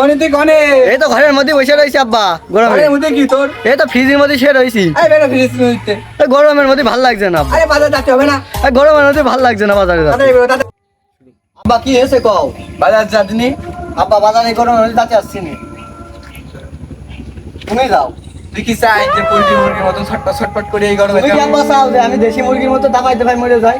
কনে তুই কনে এই তো ঘরের মধ্যে বসে রয়েছি আব্বা। গরমে। মধ্যে কি তোর? এই তো ফ্রিজের মধ্যে শুয়ে আরে বেরো গরমের মধ্যে ভালো লাগছে না আরে বাজার যাচ্ছে হবে না। এই গরমের মধ্যে ভালো লাগছে না বাজারে যাতে। আব্বা কি হয়েছে কও? বাজার যাতনি আব্বা বাজারে গরমের মধ্যে যাতে আসছি নি। তুমি যাও। তুই কি চাই যে পোল্ট্রি মুরগির মতন ছটপট ছটপট করে এই গরমে তুমি আব্বা চাও যে আমি দেশি মুরগির মতো মরে যাই?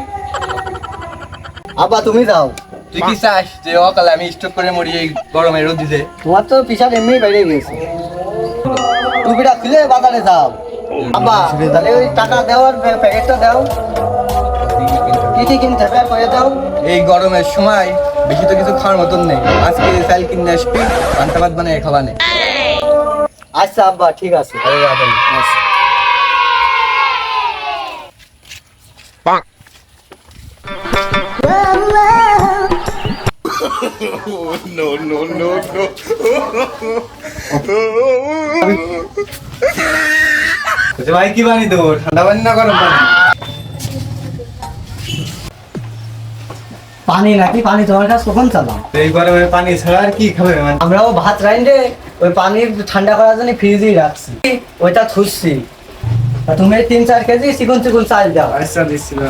আব্বা তুমি যাও। তুই কি চাস যে অকালে আমি স্টক করে মরি এই গরমে রোদ দিতে তোমার তো পিসাব এমনি বেড়ে গেছে টুপিটা খুলে বাজারে যাও? আব্বা তাহলে ওই টাকা দেওয়ার প্যাকেটটা দাও। কি কি কিনতে হবে করে দাও। এই গরমের সময় বেশি তো কিছু খাওয়ার মতন নেই। আজকে চাল কিনে আসবি বানিয়ে খাওয়া নেই আচ্ছা আব্বা ঠিক আছে। আচ্ছা। ভাই কি বানি দেবো? ঠান্ডা পানি না গরম পানি? পানি নাকি? পানি তোমার কাছে কখন চালাম? এই গরমে পানি ছাড়া আর কি খাবে মানে? আমরাও ভাত রাইন্ডে ওই পানি ঠান্ডা করার জন্য ফ্রিজেই রাখছি। ওইটা থুসছি তুমি তিন চার কেজি চিকন চিকন চাল দাও। আচ্ছা দিচ্ছিল